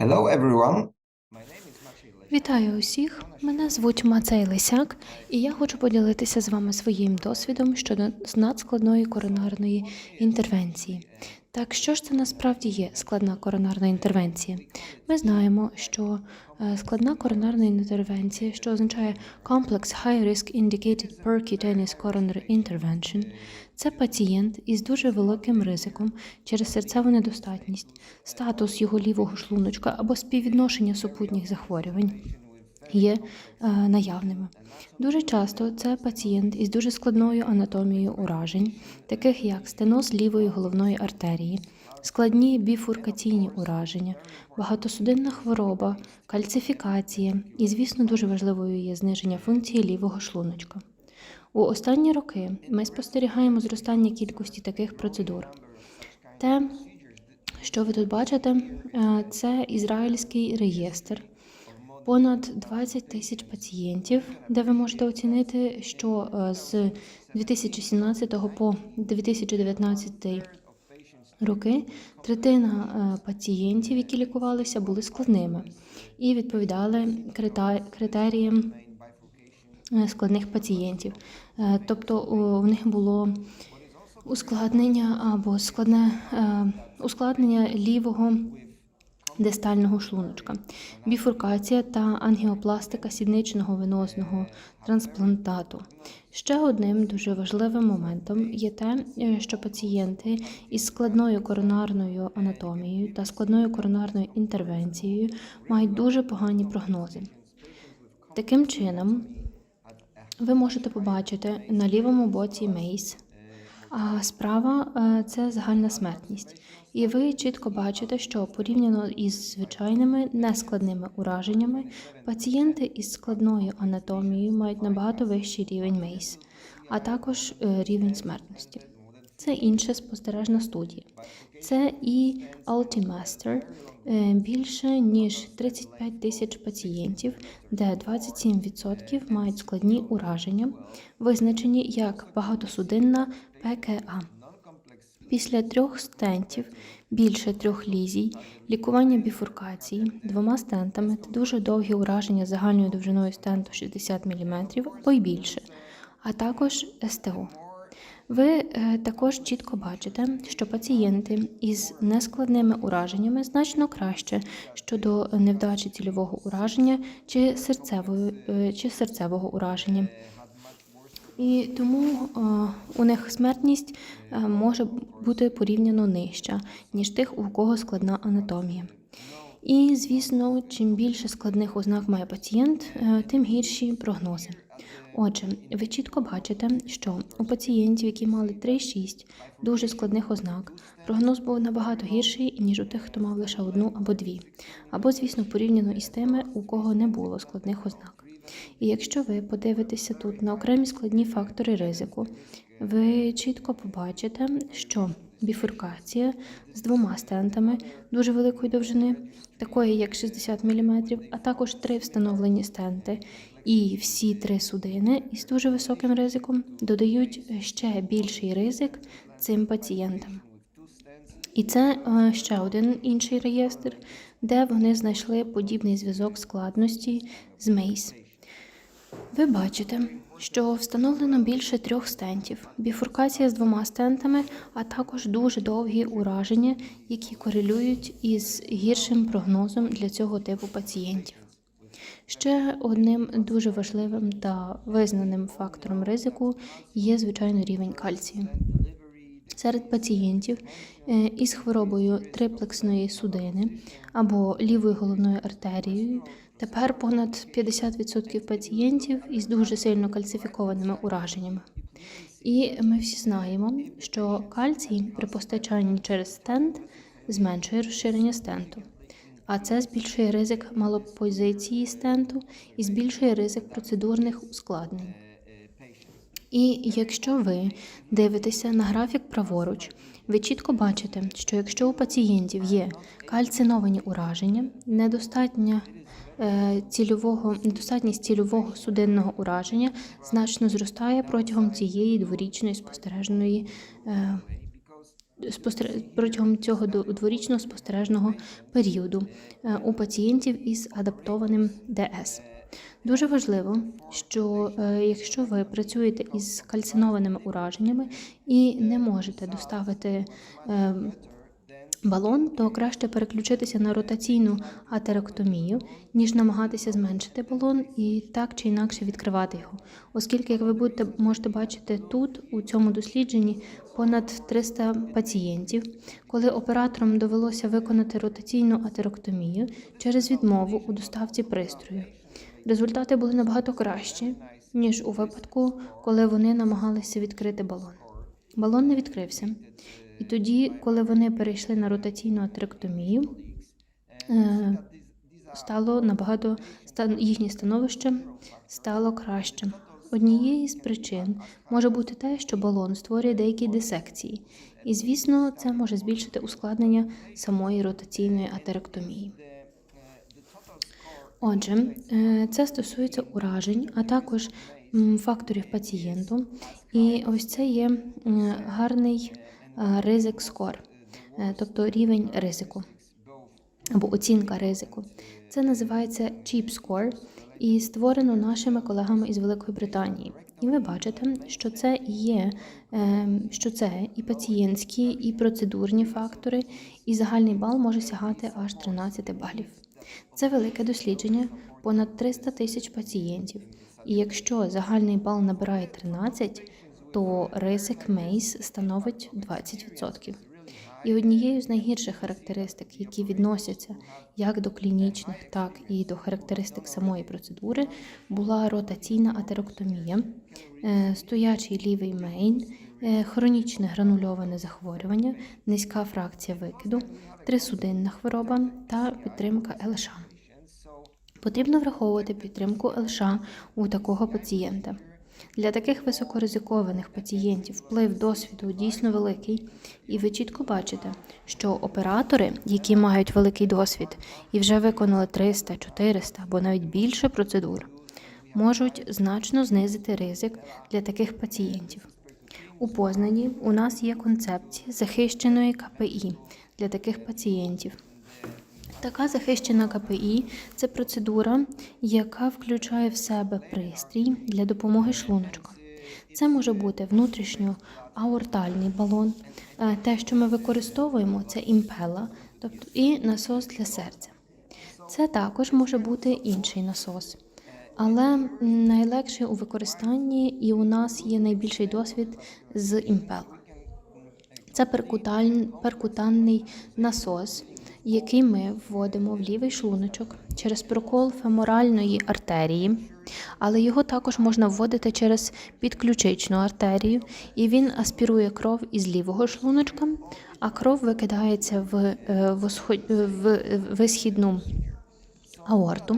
Hello everyone. Вітаю усіх! Мене звуть Мацей Лисяк, і я хочу поділитися з вами своїм досвідом щодо надскладної коронарної інтервенції. Так, що ж це насправді є складна коронарна інтервенція? Ми знаємо, що е, складна коронарна інтервенція, що означає Complex High Risk Indicated Percutaneous Coronary Intervention, це пацієнт із дуже великим ризиком через серцеву недостатність, статус його лівого шлуночка або співвідношення супутніх захворювань є е, наявними. Дуже часто це пацієнт із дуже складною анатомією уражень, таких як стеноз лівої головної артерії, складні біфуркаційні ураження, багатосудинна хвороба, кальцифікація і, звісно, дуже важливою є зниження функції лівого шлуночка. У останні роки ми спостерігаємо зростання кількості таких процедур. Те, що ви тут бачите, е, це ізраїльський реєстр. Понад 20 тисяч пацієнтів, де ви можете оцінити, що е, з 2017 по 2019 роки третина е, пацієнтів, які лікувалися, були складними і відповідали критеріям е, складних пацієнтів. Тобто у них було ускладнення або складне ускладнення лівого дистального шлуночка, біфуркація та ангіопластика сідничного венозного трансплантату. Ще одним дуже важливим моментом є те, е, що пацієнти із складною коронарною анатомією та складною коронарною інтервенцією мають дуже погані прогнози. Таким чином, ви можете побачити на лівому боці мейс, а справа е, це загальна смертність. І ви чітко бачите, що порівняно із звичайними нескладними ураженнями, пацієнти із складною анатомією мають набагато вищий рівень мейс, а також е, рівень смертності. Це інша спостережна студія. Це і Altimaster, е, більше ніж 35 тисяч пацієнтів, де 27% мають складні ураження, визначені як багатосудинна ПКА. Після трьох стентів, більше трьох лізій, лікування біфуркації двома стентами та дуже довгі ураження загальною довжиною стенту 60 мм або й більше, а також СТО. Ви е, також чітко бачите, що пацієнти із нескладними ураженнями значно краще щодо невдачі цільового ураження чи серцевої е, чи серцевого ураження. І тому е, у них смертність е, може бути порівняно нижча, ніж тих, у кого складна анатомія. І, звісно, чим більше складних ознак має пацієнт, е, тим гірші прогнози. Отже, ви чітко бачите, що у пацієнтів, які мали 3-6 дуже складних ознак, прогноз був набагато гірший, ніж у тих, хто мав лише одну або дві, або, звісно, порівняно із тими, у кого не було складних ознак. І якщо ви подивитеся тут на окремі складні фактори ризику, ви чітко побачите, що біфуркація з двома стентами дуже великої довжини, такої як 60 мм, а також три встановлені стенти, і всі три судини із дуже високим ризиком додають ще більший ризик цим пацієнтам. І це е, ще один інший реєстр, де вони знайшли подібний зв'язок складності з мейс. Ви бачите, що встановлено більше трьох стентів, біфуркація з двома стентами, а також дуже довгі ураження, які корелюють із гіршим прогнозом для цього типу пацієнтів. Ще одним дуже важливим та визнаним фактором ризику є, звичайно, рівень кальцію. Серед пацієнтів е, із хворобою триплексної судини або лівою головною артерією тепер понад 50% пацієнтів із дуже сильно кальцифікованими ураженнями. І ми всі знаємо, що кальцій при постачанні через стент зменшує розширення стенту, а це збільшує ризик малопозиції стенту і збільшує ризик процедурних ускладнень. І якщо ви дивитеся на графік праворуч, ви чітко бачите, що якщо у пацієнтів є кальциновані ураження, недостатня е, цільового, недостатність цільового судинного ураження значно зростає протягом цієї дворічної спостережної е, протягом цього дворічного спостережного періоду е, у пацієнтів із адаптованим ДС. Дуже важливо, що е, якщо ви працюєте із кальцинованими ураженнями і не можете доставити е, балон, то краще переключитися на ротаційну атероктомію, ніж намагатися зменшити балон і так чи інакше відкривати його. Оскільки, як ви будете можете бачити тут, у цьому дослідженні, понад 300 пацієнтів, коли операторам довелося виконати ротаційну атероктомію через відмову у доставці пристрою. Результати були набагато кращі, ніж у випадку, коли вони намагалися відкрити балон. Балон не відкрився. І тоді, коли вони перейшли на ротаційну атеректомію, е, стало набагато їхнє становище стало краще. Однією з причин може бути те, що балон створює деякі дисекції, і звісно, це може збільшити ускладнення самої ротаційної атеректомії. Отже, е, це стосується уражень, а також факторів пацієнту. І ось це є гарний е, ризик скор, е, тобто рівень ризику або оцінка ризику. Це називається Cheap Score і створено нашими колегами із Великої Британії. І ви бачите, що це є що це і пацієнтські, і процедурні фактори, і загальний бал може сягати аж 13 балів. Це велике дослідження, понад 300 тисяч пацієнтів. І якщо загальний бал набирає 13, то ризик Мейс становить 20%. І однією з найгірших характеристик, які відносяться як до клінічних, так і до характеристик самої процедури, була ротаційна атероктомія, е, стоячий лівий мейн, хронічне гранульоване захворювання, низька фракція викиду, трисудинна хвороба та підтримка ЛШ. Потрібно враховувати підтримку ЛШ у такого пацієнта. Для таких високоризикованих пацієнтів вплив досвіду дійсно великий, і ви чітко бачите, що оператори, які мають великий досвід і вже виконали 300, 400 або навіть більше процедур, можуть значно знизити ризик для таких пацієнтів. У Познані у нас є концепція захищеної КПІ для таких пацієнтів. Така захищена КПІ це процедура, яка включає в себе пристрій для допомоги шлуночка. Це може бути внутрішньоаортальний балон. Е, Те, що ми використовуємо, це імпела, тобто і насос для серця. Це також може бути інший насос. Але м, найлегший у використанні, і у нас є найбільший досвід з імпела. Це перкутанний насос, який ми вводимо в лівий шлуночок через прокол феморальної артерії, але його також можна вводити через підключичну артерію, і він аспірує кров із лівого шлуночка, а кров викидається в, е, восход- е, в, е, висхідну аорту.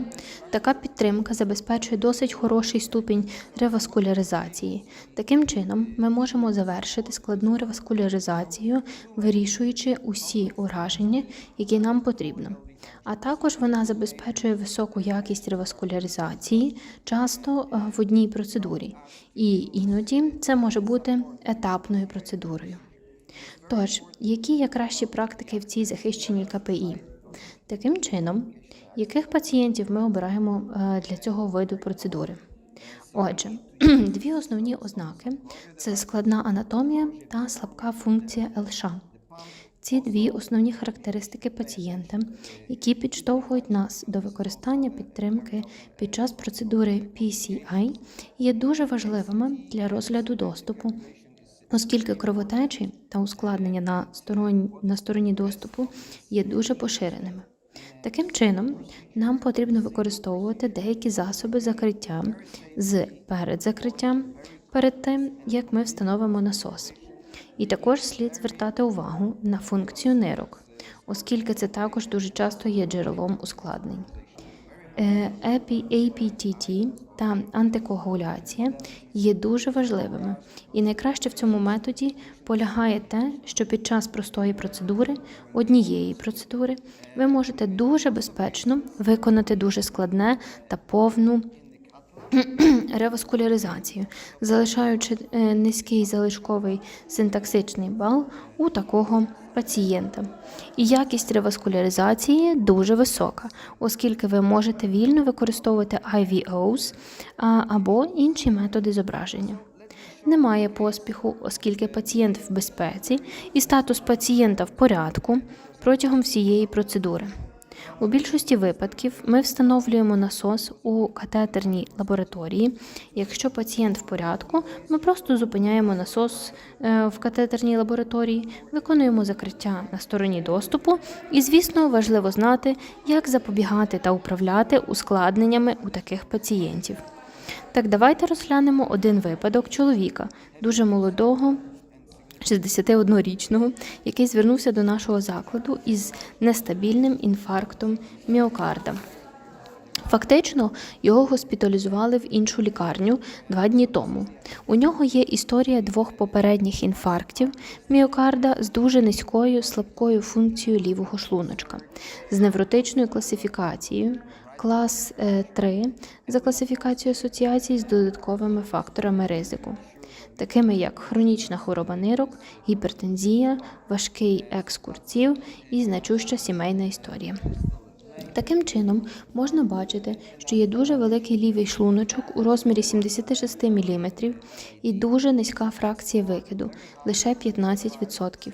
Така підтримка забезпечує досить хороший ступінь реваскуляризації. Таким чином, ми можемо завершити складну реваскуляризацію, вирішуючи усі ураження, які нам потрібно. А також вона забезпечує високу якість реваскуляризації, часто е, в одній процедурі, і іноді це може бути етапною процедурою. Тож, які є кращі практики в цій захищеній КПІ? Таким чином, яких пацієнтів ми обираємо е, для цього виду процедури? Отже, дві основні ознаки це складна анатомія та слабка функція ЛШ. Ці дві основні характеристики пацієнта, які підштовхують нас до використання підтримки під час процедури PCI, є дуже важливими для розгляду доступу оскільки кровотечі та ускладнення на стороні, на стороні доступу є дуже поширеними. Таким чином, нам потрібно використовувати деякі засоби закриття з передзакриттям перед тим, як ми встановимо насос. І також слід звертати увагу на функцію нирок, оскільки це також дуже часто є джерелом ускладнень. Е, APTT та антикоагуляція є дуже важливими, і найкраще в цьому методі полягає те, що під час простої процедури, однієї процедури, ви можете дуже безпечно виконати дуже складне та повну реваскуляризацію, залишаючи е, низький залишковий синтаксичний бал у такого пацієнта. І якість реваскуляризації дуже висока, оскільки ви можете вільно використовувати IVOs або інші методи зображення. Немає поспіху, оскільки пацієнт в безпеці і статус пацієнта в порядку протягом всієї процедури. У більшості випадків ми встановлюємо насос у катетерній лабораторії. Якщо пацієнт в порядку, ми просто зупиняємо насос е, в катетерній лабораторії, виконуємо закриття на стороні доступу, і, звісно, важливо знати, як запобігати та управляти ускладненнями у таких пацієнтів. Так, давайте розглянемо один випадок чоловіка, дуже молодого, 61-річного, який звернувся до нашого закладу із нестабільним інфарктом міокарда. Фактично, його госпіталізували в іншу лікарню два дні тому. У нього є історія двох попередніх інфарктів міокарда з дуже низькою слабкою функцією лівого шлуночка, з невротичною класифікацією, клас е, 3 за класифікацією асоціацій з додатковими факторами ризику, такими як хронічна хвороба нирок, гіпертензія, важкий екскурців і значуща сімейна історія. Таким чином, можна бачити, що є дуже великий лівий шлуночок у розмірі 76 мм і дуже низька фракція викиду лише 15%.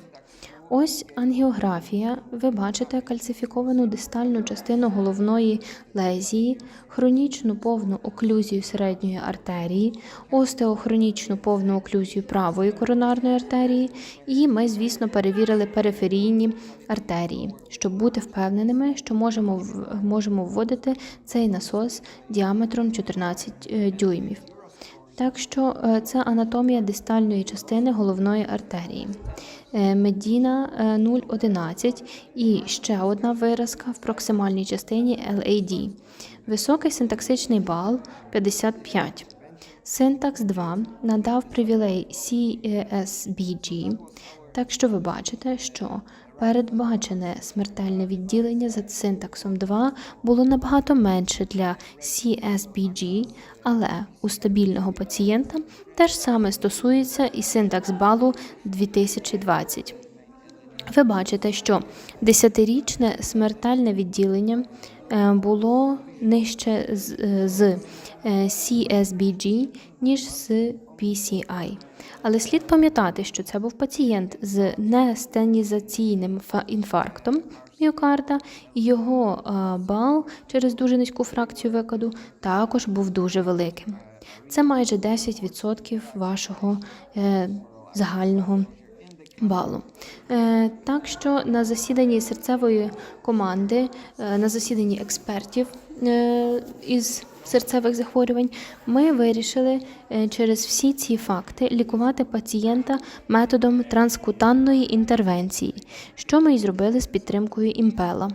Ось ангіографія. Ви бачите кальцифіковану дистальну частину головної лезії, хронічну повну оклюзію середньої артерії, остеохронічну повну оклюзію правої коронарної артерії, і ми, звісно, перевірили периферійні артерії, щоб бути впевненими, що можемо, можемо вводити цей насос діаметром 14 е, дюймів. Так що е, це анатомія дистальної частини головної артерії. Е, Медіна е, 0,11 і ще одна виразка в проксимальній частині LAD. Високий синтаксичний бал 55. Синтакс 2 надав привілей CSBG, так що ви бачите, що передбачене смертельне відділення за синтаксом 2 було набагато менше для CSBG, але у стабільного пацієнта теж саме стосується і синтакс балу 2020. Ви бачите, що 10-річне смертельне відділення е, було нижче з, е, CSBG, ніж з PCI. Але слід пам'ятати, що це був пацієнт з нестенізаційним фа- інфарктом міокарда, і його е, бал через дуже низьку фракцію викиду також був дуже великим. Це майже 10% вашого е, загального балу. Е, так що на засіданні серцевої команди, е, на засіданні експертів е, із серцевих захворювань, ми вирішили е, через всі ці факти лікувати пацієнта методом транскутанної інтервенції, що ми і зробили з підтримкою імпела.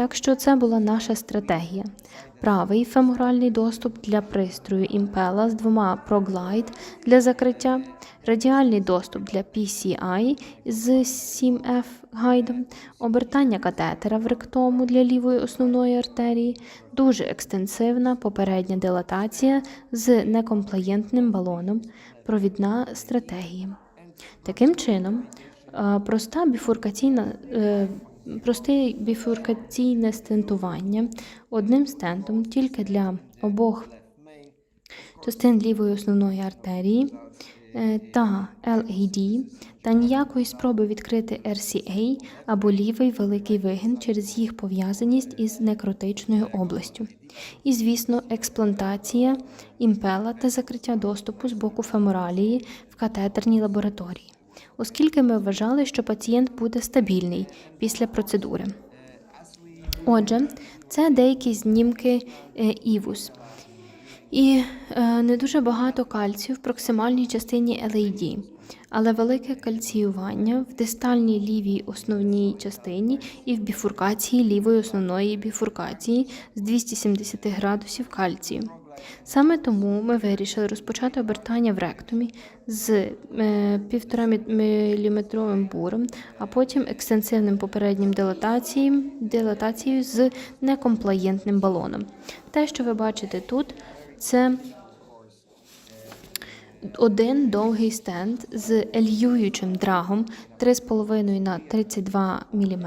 Так що це була наша стратегія. Правий феморальний доступ для пристрою імпела з двома ProGlide для закриття, радіальний доступ для PCI з 7F гайдом, обертання катетера в ректому для лівої основної артерії, дуже екстенсивна попередня дилатація з некомплаєнтним балоном, провідна стратегія. Таким чином, е, проста біфуркаційна. Просте біфуркаційне стентування одним стентом тільки для обох частин лівої основної артерії е, та LAD, та ніякої спроби відкрити RCA або лівий великий вигин через їх пов'язаність із некротичною областю. І, звісно, експлантація імпела та закриття доступу з боку феморалії в катетерній лабораторії, оскільки ми вважали, що пацієнт буде стабільний після процедури. Отже, це деякі знімки е, івус. І е, не дуже багато кальцію в проксимальній частині LAD, але велике кальціювання в дистальній лівій основній частині і в біфуркації лівої основної біфуркації з 270 градусів кальцію. Саме тому ми вирішили розпочати обертання в ректумі з півтора 1,5 мм буром, а потім екстенсивним попереднім дилатацією, дилатацією з некомплаєнтним балоном. Те, що ви бачите тут, Це один довгий стенд з ельюючим драгом 3,5 на 32 мм,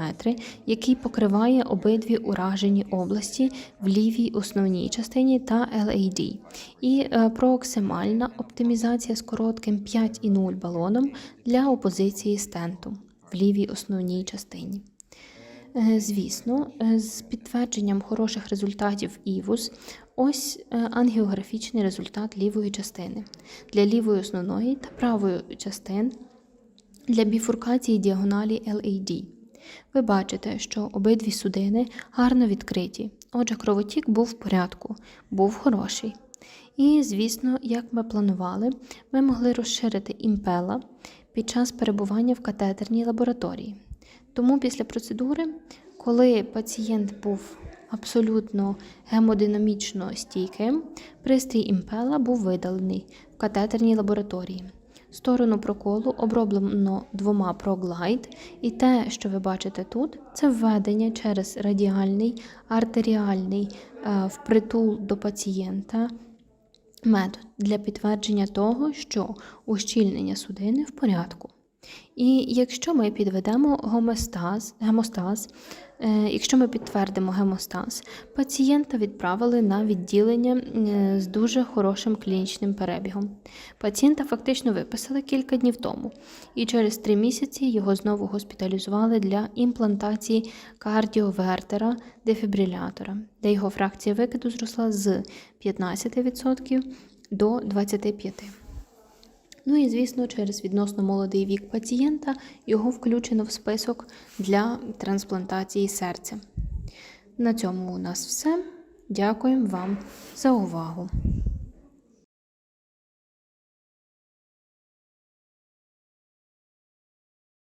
який покриває обидві уражені області в лівій основній частині та LAD. І е, прооксимальна оптимізація з коротким 5,0 балоном для опозиції стенту в лівій основній частині. Е, Звісно, е, з підтвердженням хороших результатів ІВУС, ось е, ангіографічний результат лівої частини для лівої основної та правої частин для біфуркації діагоналі LAD. Ви бачите, що обидві судини гарно відкриті. Отже, кровотік був в порядку, був хороший. І, звісно, як ми планували, ми могли розширити імпела під час перебування в катетерній лабораторії. Тому після процедури, коли пацієнт був абсолютно гемодинамічно стійким, пристрій імпела був видалений в катетерній лабораторії. Сторону проколу оброблено двома проглайд, і те, що ви бачите тут, це введення через радіальний артеріальний е, впритул до пацієнта метод для підтвердження того, що ущільнення судини в порядку. І якщо ми підведемо гомостаз, гемостаз, е, якщо ми підтвердимо гемостаз, пацієнта відправили на відділення е, з дуже хорошим клінічним перебігом. Пацієнта фактично виписали кілька днів тому, і через три місяці його знову госпіталізували для імплантації кардіовертера дефібрилятора, де його фракція викиду зросла з 15% до 25%. Ну і, звісно, через відносно молодий вік пацієнта його включено в список для трансплантації серця. На цьому у нас все. Дякуємо вам за увагу!